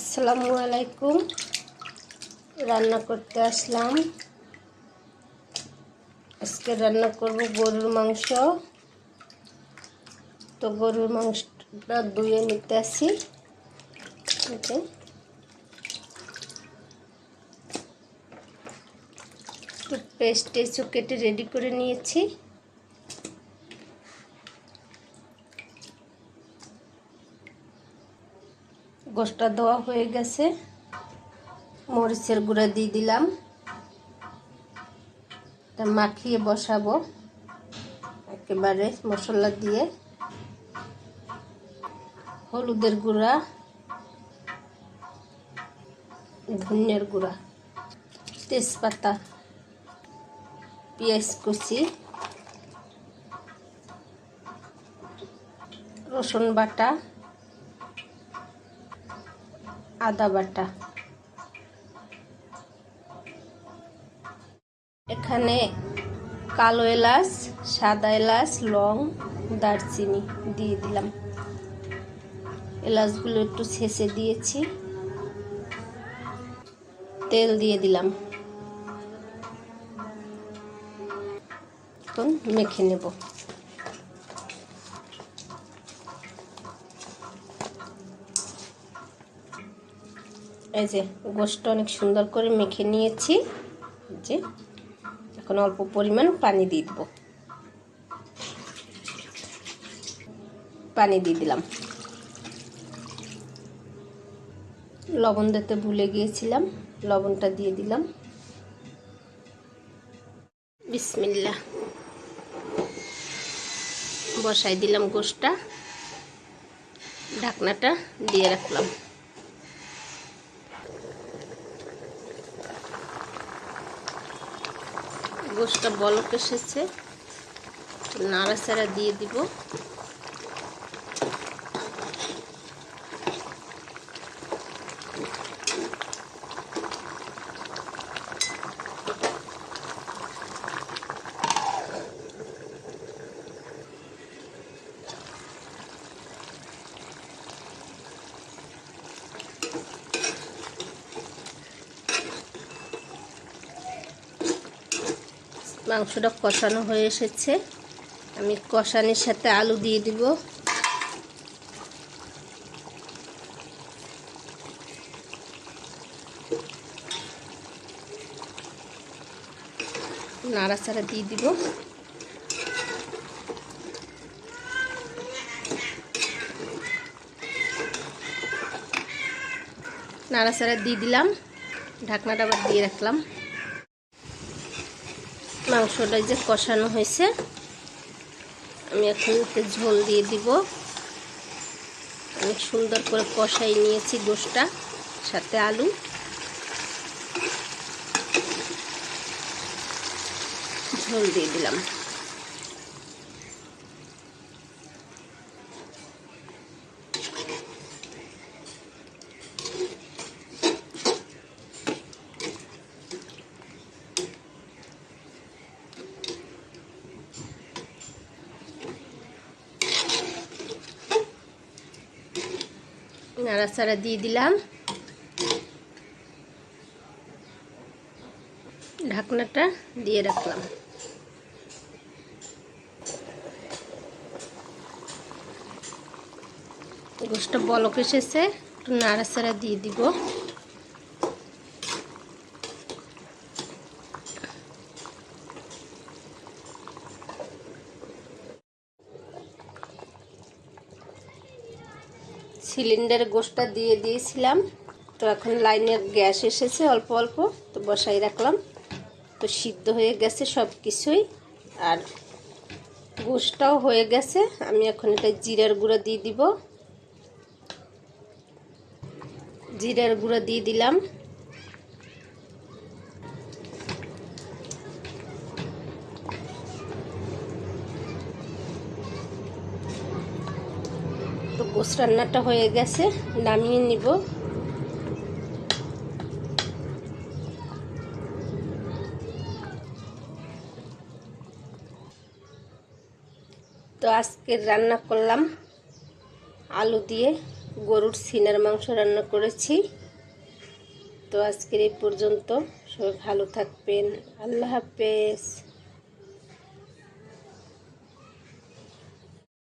আসসালামু আলাইকুম রান্না করতে আসলাম। আজকে রান্না করব গরুর মাংস। তো গরুর মাংসটা ধুয়ে নিতে আসি। ওকে। তো পেস্ট টেস্টও কেটে রেডি করে নিয়েছি। গোষ্ঠটা দেওয়া হয়ে গেছে। মরিচের গুঁড়া দিয়ে দিলাম। মাখিয়ে বসাবো একেবারে মশলা দিয়ে। হলুদের গুঁড়া ধনিয়ার গুঁড়া, তেজপাতা, পেঁয়াজ কুচি, রসুন বাটা আদা বাটা। এখানে কালো এলাচ, সাদা এলাচ, লং, দারচিনি দিয়ে দিলাম। এলাচগুলো একটু ছেঁচে দিয়েছি। তেল দিয়ে দিলাম। এখন মেখে নেব। এই যে গোষ্ঠটা অনেক সুন্দর করে মেখে নিয়েছি। যে এখন অল্প পরিমাণ পানি দিয়ে দেবো। পানি দিয়ে দিলাম। লবণ দিতে ভুলে গিয়েছিলাম, লবণটা দিয়ে দিলাম। বিসমিল্লা বসাই দিলাম গোষ্ঠটা। ঢাকনাটা দিয়ে রাখলাম। গোষ্ঠটা বলক এসেছে। নাড়াচাড়া দিয়ে দিব। মাংসটা কষানো হয়ে এসেছে। আমি কষানির সাথে আলু দিয়ে দিব। নাড়াচাড়া দিয়ে দিব। নাড়াচাড়া দিয়ে দিলাম। ঢাকনাটা আবার দিয়ে রাখলাম। মাংসটা যে কষানো হয়েছে, আমি এখন একটু ঝোল দিয়ে দিব। অনেক সুন্দর করে কষাই নিয়েছি গোষ্ঠটা সাথে আলু। ঝোল দিয়ে দিলাম। নাড়াচাড়া দিয়ে দিলাম। ঢাকনাটা দিয়ে রাখলাম। গোষ্ঠটা বলক এসেছে একটু নাড়াচাড়া দিয়ে দিব। সিলিন্ডারে গোষ্ঠটা দিয়ে দিয়েছিলাম। তো এখন লাইনের গ্যাস এসেছে, অল্প অল্প, তো বসাই রাখলাম। তো সিদ্ধ হয়ে গেছে সব কিছুই আর গোষ্ঠটাও হয়ে গেছে। আমি এখন এটা জিরার গুঁড়ো দিয়ে দিব। জিরার গুঁড়ো দিয়ে দিলাম। তো গোস রান্নাটা হয়ে গেছে, নামিয়ে নিব। তো আজকে রান্না করলাম আলু দিয়ে গরুর সিনার মাংস রান্না করেছি। তো আজকের এই পর্যন্ত, সবাই ভালো থাকবেন, আল্লাহ হাফেজ।